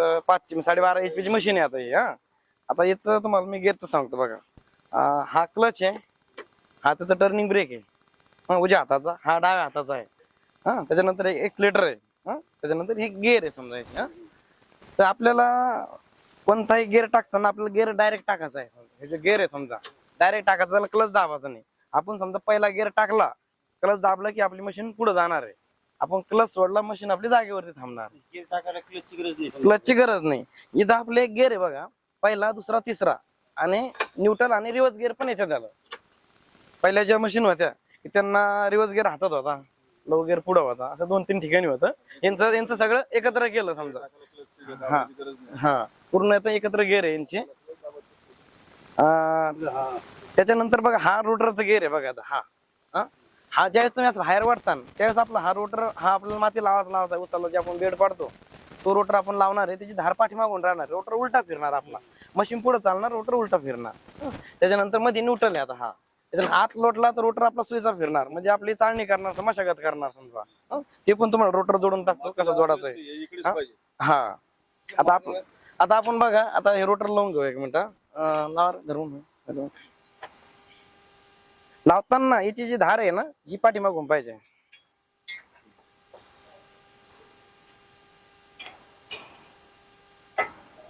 अं, पाचशे साडेबारा एच ची मशीन आहे आता ही हा. आता याचं तुम्हाला मी गेअरचं सांगतो बघा. अं, हा क्लच आहे. हा त्याचा टर्निंग ब्रेक आहे. हा उजव्या हाताचा हा डाव्या हाताचा आहे. हा त्याच्यानंतर एक एक्सलेटर आहे. हा त्याच्यानंतर हे गेअर आहे समजायचे हा. तर आपल्याला कोणताही गेअर टाकताना आपल्याला गेअर डायरेक्ट टाकायचा आहे. हे जे गेअर आहे समजा डायरेक्ट टाकायचा त्याला क्लच दाबायचा नाही. आपण समजा पहिला गेअर टाकला क्लच दाबला की आपली मशीन पुढे जाणार आहे. आपण क्लच सोडला मशीन आपली जागेवरती थांबणार. गेअर टाकायला क्लचची गरज नाही क्लचची गरज नाही. इथं आपले एक गेअर आहे बघा. पहिला दुसरा तिसरा. आणि न्यूट्रल आणि रिवर्स गेअर पण याच्यात आलं पहिल्या ज्या मशीन होत्या त्यांना रिवर्स गेअर हातात होता. लो गेअर पुढं होता. असं दोन तीन ठिकाणी होतं. यांचं यांचं सगळं एकत्र केलं समजा. हा. हा. पूर्ण आता एकत्र गेअर आहे यांचे. अं, त्याच्यानंतर बघा हा रोटरचा गेअर आहे बघा आता. हा. हा? हा ज्यावेळेस तुम्ही असं बाहेर वाढताना त्यावेळेस आपला हा रोटर हा आपल्याला माती लावायचा लावायचा. उचलला जे आपण बेड पाडतो तो रोटर आपण लावणार आहे त्याची धार पाठीमागून राहणार रोटर उलटा फिरणार आपला मशीन पुढे चालणार रोटर उलटा फिरणार. त्याच्यानंतरमध्ये न्यूट्रल आहे आता हा त्याच्यानंतर हात लोटला तर रोटर आपला सुईचा फिरणार म्हणजे आपली चाळणी करणार मशागत करणार समजा. ते पण तुम्हाला रोटर जोडून टाकतो कसं जोडायचं आहे हा? आता आपण आता आपण बघा आता हे रोटर लावून घेऊ एक मिनिट लावा धरून. लावताना याची जी धार आहे ना जी पाठीमागून पाहिजे.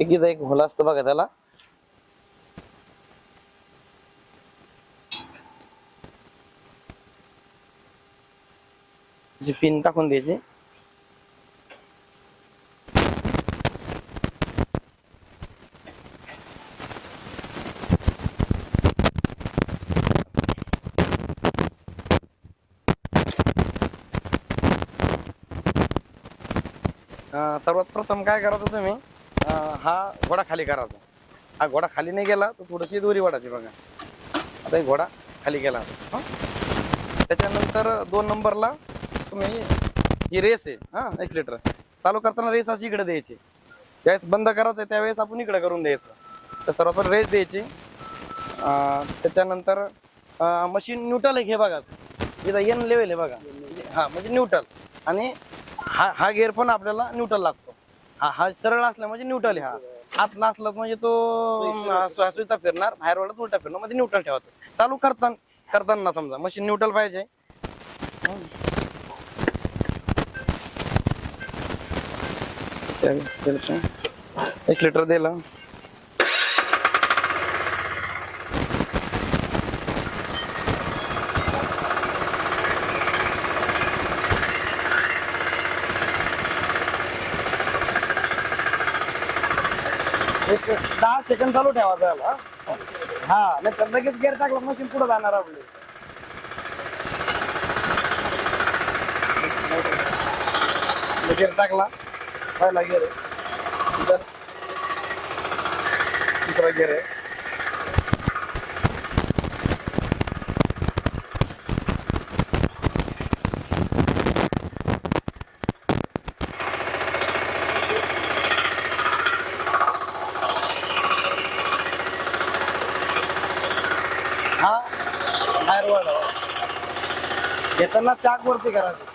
एक इथं एक होला असतं बघा त्याला. पिन टाकून द्यायची अं, सर्वात प्रथम काय करायचं तुम्ही? अं, हा घोडा खाली करायचा. हा घोडा खाली नाही गेला तर थोडीशी दोरी वाढायची बघा. आता हे घोडा खाली गेला. त्याच्यानंतर दोन नंबरला तुम्ही ही रेस आहे हा एक लिटर. चालू करताना रेस अशी इकडे द्यायची. ज्यावेळेस बंद करायचं त्यावेळेस आपण इकडे करून द्यायचं. तर सर्वात रेस द्यायची. अं, त्याच्यानंतर मशीन न्यूट्रल आहे हे बघा. इथं एन लेवल आहे बघा. हा म्हणजे न्यूट्रल. आणि हा हा गेअर पण आपल्याला न्यूट्रल लागतो. हा हा सरळ असला म्हणजे न्यूट्रल हा. हात नसला म्हणजे तो सुईचा फिरणार बाहेर वळत उलटा फिरणार म्हणजे न्यूट्रल ठेवायचं चालू करताना करताना समजा मशीन न्यूट्रल पाहिजे. एक लिटर दिलं. एक दहा सेकंद चालू ठेवायचं याला हा नाही तर लगेच गेअर टाकला मशीन पुढे जाणार आपली. गेअर टाकला पहिला गेअर आहे. दुसरा गेअर आहे. हा? बाहेर वाढवा घेताना चाक वरती करायचं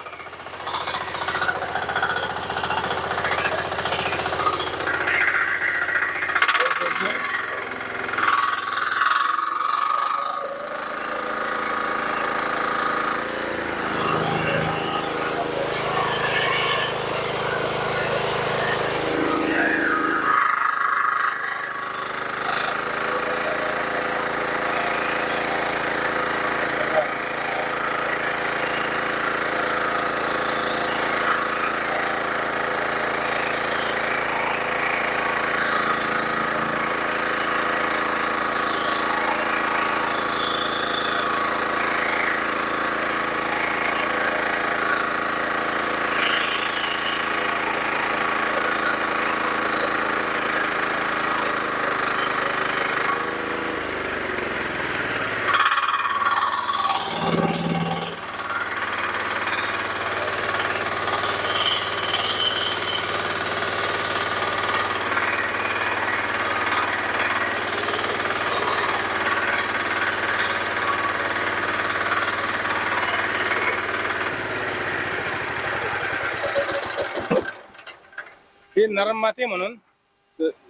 हे नरम माती म्हणून.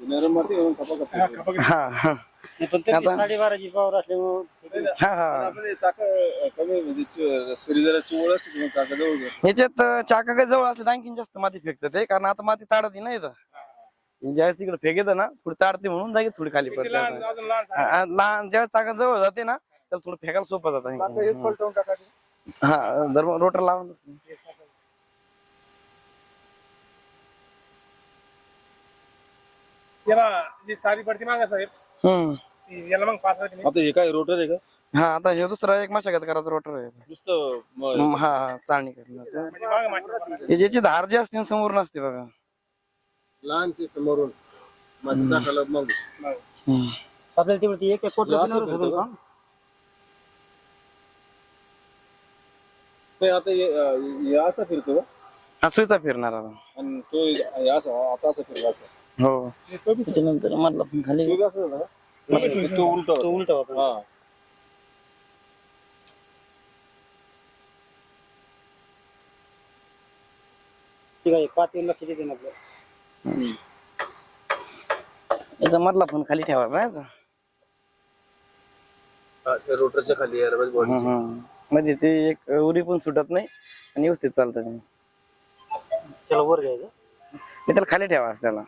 नरम माती म्हणून खपा खपा हा, खपाखप. पण ते आता- साडेबाराची पावर असल्यामुळे हा हा. आपण चाक कमी म्हणजे असते किंवा चाका जवळ घ्या. ह्याच्यात अं, चाका काही जवळ असले तर आणखीन जास्त माती फेकतात ते कारण आता माती ताडती नाही इथं. ज्यावेळेस तिकडे फेक येतं ना थोडी ताडते म्हणून जागी थोडी खाली किती पडते लहान असं. अजून लहान हा, हा, लहान ज्यावेळेस चाका जवळ जाते ना त्याला थोडं फेकायला सोपं चाकं हेच जातं पलटवून टाकायचं. हा जर रोटर लावून याला जी सारी पडती मागा साहेब हम्म. याला मग पाच आता हे काय रोटर आहे का? हा आता हे दुसरा एक मशागत करायचा रोटर आहे. नुसतं म- हम्म, हा हा करणार म्हणजे मागं. हे ज्याची धार जी असते ना समोर नसते बघा. लहानशी समोरून. मग. हम्म. आपल्याला तेवढी एक एक कोट नाही आता हे, अं, हे असं फिरतो का? हा सुईचा फिरणार आता. आणि तो हे असं आता असं फिरला असं. हो. त्याच्यानंतर मधला पण खाली तो कसं होता का? तो उलटा तो उलटा होता हा. ठीक आहे पाच लक्ष देते ना आपलं याचा मधला पण खाली ठेवायचा याचा. हा, त्या रोटरच्या खाली यायला पाहिजे body. हम्म, हम्म. म्हणजे ते एक उरी पण सुटत नाही आणि व्यवस्थित चालतं ते. त्याला वर घ्यायचं. हे त्याला खाली ठेवायचं त्याला.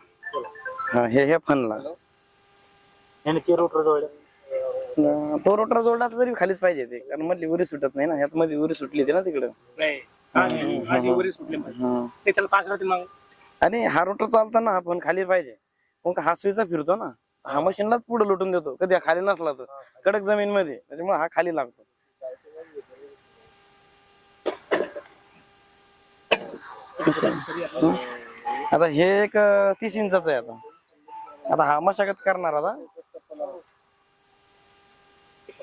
हा हे हे फनला. आणि ते रोटर जवळ अं, तो रोटर जोडला तरी खालीच पाहिजे ते. कारण मधली उरी सुटत नाही ना. ह्यात मध्ये उरी सुटली होती ना तिकडं. नाही. अशी अशी उरी सुटली पाहिजे. हम्म. ते त्याला पाच राहते मग. आणि हा रोटर चालताना आपण खाली पाहिजे. मग हा सुईचा फिरतो ना. हा मशीनलाच पुढे लुटून देतो. कधी हा खाली नसला तर. कडक जमीन मध्ये त्याच्यामुळे हा खाली लागतो. हम्म. आता हे एक तीस इंचाचं आहे आता. आता हा मशागत करणार आता.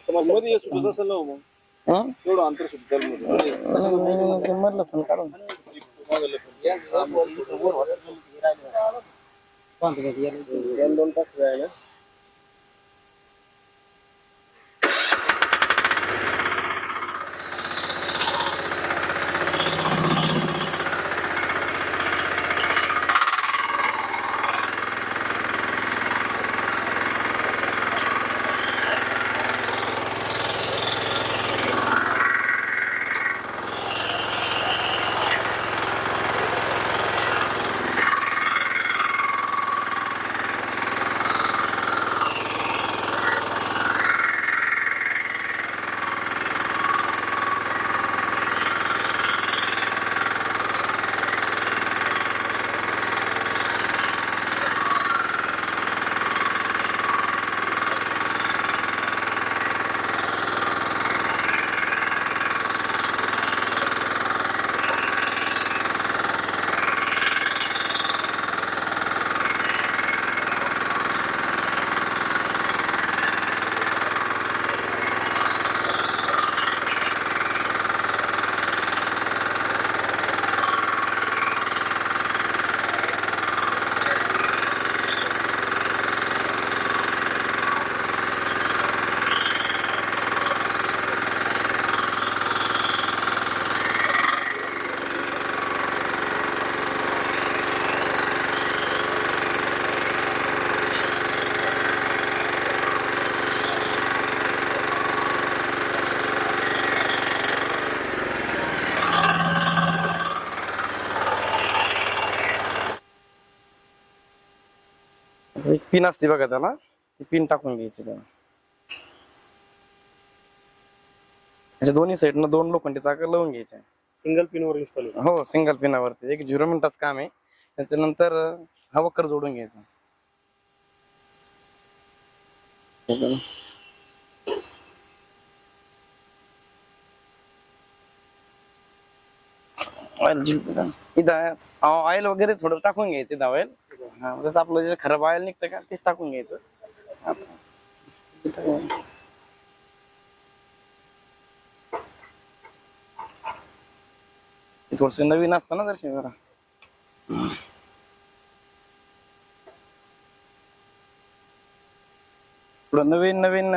हे हो हं? मधलं पण काढून दोन दोन तास पिन असते बघा त्याला. ती पिन टाकून घ्यायची त्याला. अशा दोन्ही साईडनं दोन लोखंडी चाकं लावून घ्यायचे सिंगल पिन वर इन्स्टॉल हो सिंगल पिनावरती एक झिरो मिनिटाचं काम आहे. त्याच्यानंतर अं, हा वक्कर जोडून घ्यायचा. ऑइल इथं ऑइल वगैरे थोडं टाकून घ्यायचं इथं ऑइल. हा जसं आपलं जे खराब ऑइल निघतं का तेच टाकून घ्यायचं. थोडस नवीन असतं ना दर्शन जरा. थोडं नवीन नवीन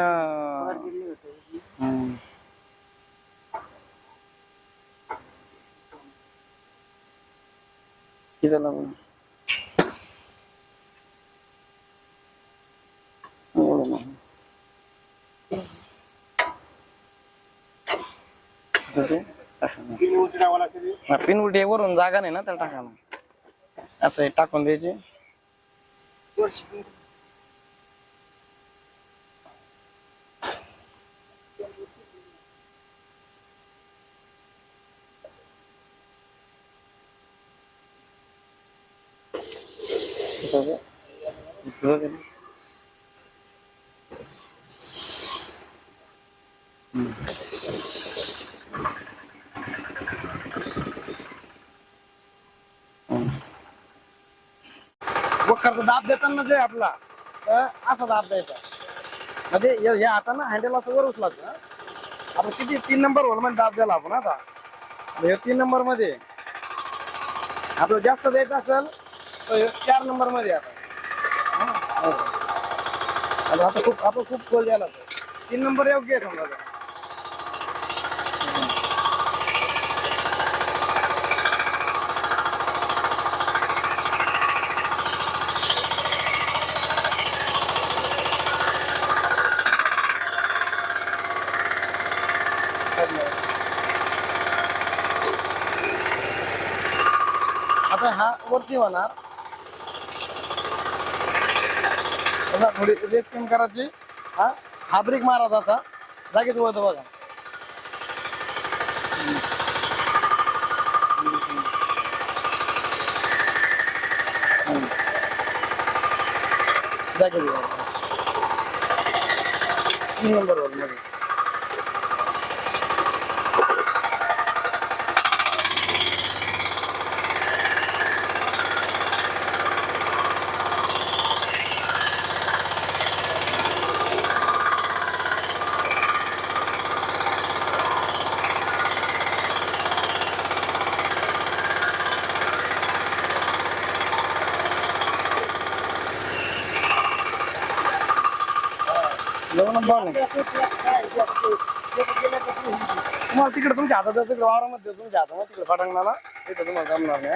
तिथं लागून पिन उलटी पिनवटी वरून जागा नाही ना तर टाकायला. असं टाकून द्यायची. वखरचा दाब देताना जे आपला तर असा दाब द्यायचा म्हणजे या या ना हँडल असं वर उचलायचं हं. आपण किती तीन नंबर होलमध्ये दाब द्याला आपण आता हे तीन नंबरमध्ये आपलं जास्त द्यायचं असेल तर चार नंबरमध्ये आता हं. आता आता खूप आपण खूप खोल द्यायला लागतो. तीन नंबर योग्य आहे समजा आता. आता हा वरती होणार पुन्हा थोडी रेस कमी करायची. हा हा ब्रेक मारायचा असा जागेच वळतो बघा. हम्म. जागेच तीन नंबर वर मध्ये. तुम्हाला तिकडे तुमच्या हातात तिकडे वावरामध्ये तुमच्या हातामध्ये तिकडे फटांगणाला तिथं तुम्हाला जमणार नाही